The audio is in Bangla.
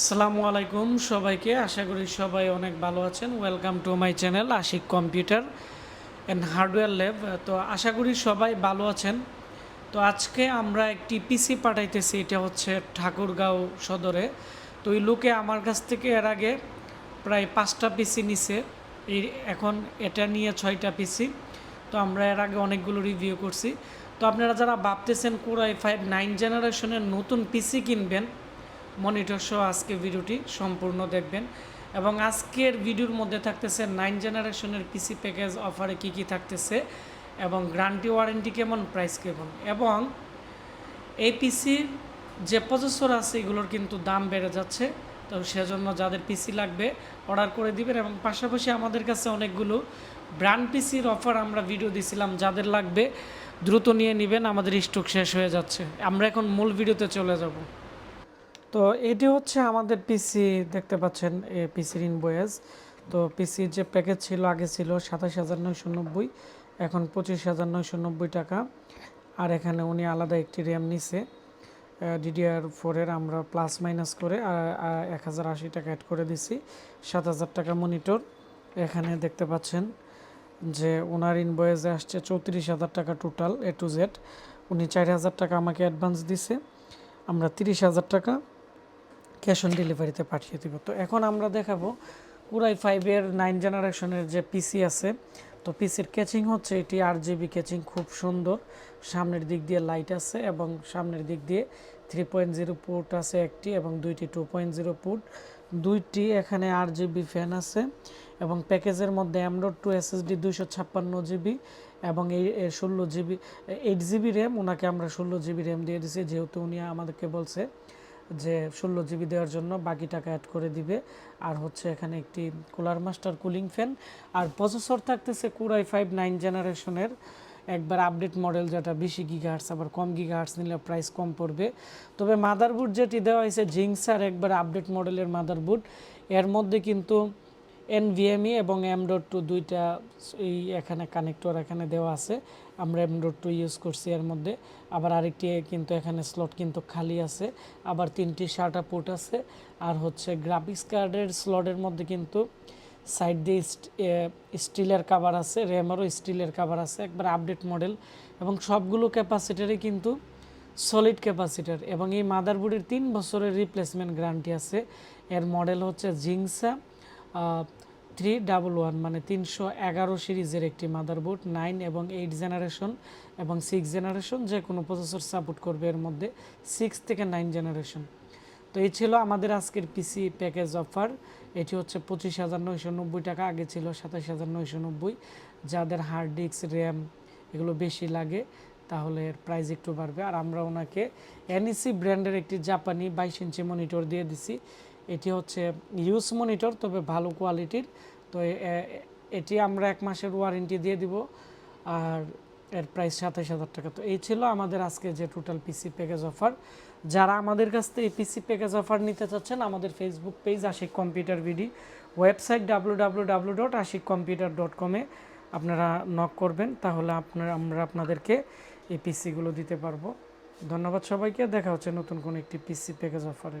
আসসালামু আলাইকুম সবাইকে। আশা করি সবাই অনেক ভালো আছেন। Welcome to my channel Ashik computer and hardware lab তো আশা করি সবাই ভালো আছেন। তো আজকে আমরা একটি পিসি পাঠাইতেছি, এটা হচ্ছে ঠাকুরগাঁও সদরে। তো ওই লোকে আমার কাছ থেকে এর আগে প্রায় পাঁচটা পিসি নিছে। এই এখন এটা নিয়ে ছয়টা পিসি তো আমরা এর আগে অনেকগুলো রিভিউ করছি। তো আপনারা যারা ভাবতেছেন কোরাই ফাইভ নাইন জেনারেশনের নতুন পিসি কিনবেন মনিটর সহ আজকে ভিডিওটি সম্পূর্ণ দেখবেন। এবং আজকের ভিডিওর মধ্যে থাকতেছে নাইন জেনারেশনের পিসি প্যাকেজ অফারে কি কি থাকতেছে এবং গ্যারান্টি ওয়ারেন্টি কেমন, প্রাইস কেমন? এবং এই পিসির যে প্রসেসর আছে, এগুলোর কিন্তু দাম বেড়ে যাচ্ছে। তো সেজন্য যাদের পিসি লাগবে, অর্ডার করে দিবেন। এবং পাশাপাশি আমাদের কাছে অনেকগুলো ব্র্যান্ড পিসির অফার আমরা ভিডিও দিছিলাম। যাদের লাগবে, দ্রুত নিয়ে নেবেন। আমাদের স্টক শেষ হয়ে যাচ্ছে। আমরা এখন মূল ভিডিওতে চলে যাব। তো এটি হচ্ছে আমাদের পিসি দেখতে পাচ্ছেন পিসির ইনভয়েস তো পিসির যে প্যাকেজ ছিল, আগে ছিল সাতাশ হাজার নয়শো নব্বই, এখন পঁচিশ হাজার নয়শো নব্বই টাকা। আর এখানে উনি আলাদা একটি র্যাম নিছে ডিডিআর ফোরের আমরা প্লাস মাইনাস করে এক হাজার আশি টাকা অ্যাড করে দিছি, সাত হাজার টাকা মনিটর এখানে দেখতে পাচ্ছেন যে ওনার ইনভয়েসে আসছে চৌত্রিশ হাজার টাকা টোটাল এ টু জেড উনি চার হাজার টাকা আমাকে অ্যাডভান্স দিছে, আমরা তিরিশ হাজার টাকা। ক্যাশ অন ডেলিভারিতে পাঠিয়ে দিব। তো এখন আমরা দেখাবো পুরাই ফাইভের নাইন জেনারেশনের যে পিসি আছে, তো পিসির ক্যাচিং হচ্ছে এটি আর জিবি ক্যাচিং খুব সুন্দর। সামনের দিক দিয়ে লাইট আছে এবং সামনের দিক দিয়ে থ্রি পয়েন্ট জিরো পোর্ট আছে একটি এবং দুইটি টু পয়েন্ট জিরো পোর্ট দুইটি এখানে আর জিবি ফ্যান আছে এবং প্যাকেজের মধ্যে অ্যামরোড টু এসএসডি দুইশো ছাপ্পান্ন জিবি এবং এই ষোলো জিবি এইট জিবি র্যাম ওনাকে আমরা ষোলো জিবি র্যাম দিয়ে দিছি, যেহেতু উনি আমাদেরকে বলছে। যে ষোলো জিবি দেওয়ার জন্য বাকি টাকা অ্যাড করে দিবে। আর হচ্ছে এখানে একটি কুলার মাস্টার কুলিং ফ্যান আর প্রসেসর থাকতেছে কুরাই ফাইভ নাইন জেনারেশনের একবার আপডেট মডেল যেটা বেশি গিগাহার্স আবার কম গিগাহার্স নিলে প্রাইস কম পড়বে। তবে মাদারবোর্ড যেটি দেওয়া হয়েছে জিংসার একবার আপডেট মডেলের মাদারবোর্ড এর মধ্যে কিন্তু এনভিএমই এবং এম ডট টু দুইটা এই এখানে কানেক্টর এখানে দেওয়া আছে। আমরা এম ডট টু ইউজ করছি এর মধ্যে। আবার আরেকটি কিন্তু এখানে স্লট কিন্তু খালি আছে। আবার তিনটি শার্টা পোর্ট আছে। আর হচ্ছে গ্রাফিক্স কার্ডের স্লটের মধ্যে কিন্তু সাইড দিয়ে স্টিলের কাভার আছে র্যামেরও স্টিলের কাভার আছে। একবার আপডেট মডেল এবং সবগুলো ক্যাপাসিটারই কিন্তু সলিড ক্যাপাসিটার এবং এই মাদারবোর্ডের তিন বছরের রিপ্লেসমেন্ট গ্যারান্টি আছে। এর মডেল হচ্ছে জিংসা থ্রি ডাবল ওয়ান মানে তিনশো এগারো সিরিজের একটি মাদারবোর্ড নাইন এবং এইট জেনারেশন এবং সিক্স জেনারেশন যে কোনো প্রসেসর সাপোর্ট করবে এর মধ্যে সিক্স থেকে নাইন জেনারেশন তো এই ছিল আমাদের আজকের পিসি প্যাকেজ অফার এটি হচ্ছে পঁচিশ হাজার নয়শো নব্বই টাকা, আগে ছিল সাতাশ হাজার নয়শো নব্বই। যাদের হার্ড ডিস্ক র্যাম এগুলো বেশি লাগে, তাহলে এর প্রাইস একটু বাড়বে। আর আমরা ওনাকে এনইসি ব্র্যান্ডের একটি জাপানি বাইশ ইঞ্চি মনিটর দিয়ে দিছি। এটি হচ্ছে ইউজ মনিটর তবে ভালো কোয়ালিটির তো এটি আমরা এক মাসের ওয়ারেন্টি দিয়ে দিব, আর এর প্রাইস সাতাশ হাজার টাকা। তো এই ছিল আমাদের আজকে যে টোটাল পিসি প্যাকেজ অফার যারা আমাদের কাছ থেকে পিসি প্যাকেজ অফার নিতে চাচ্ছেন, আমাদের Facebook page Ashik computer BD website W W W dot Ashik computer dot কমে আপনারা নক করবেন, তাহলে আপনারা, আমরা আপনাদেরকে এই পিসিগুলো দিতে পারব। ধন্যবাদ সবাইকে, দেখা হচ্ছে নতুন কোনো একটি পিসি প্যাকেজ অফারে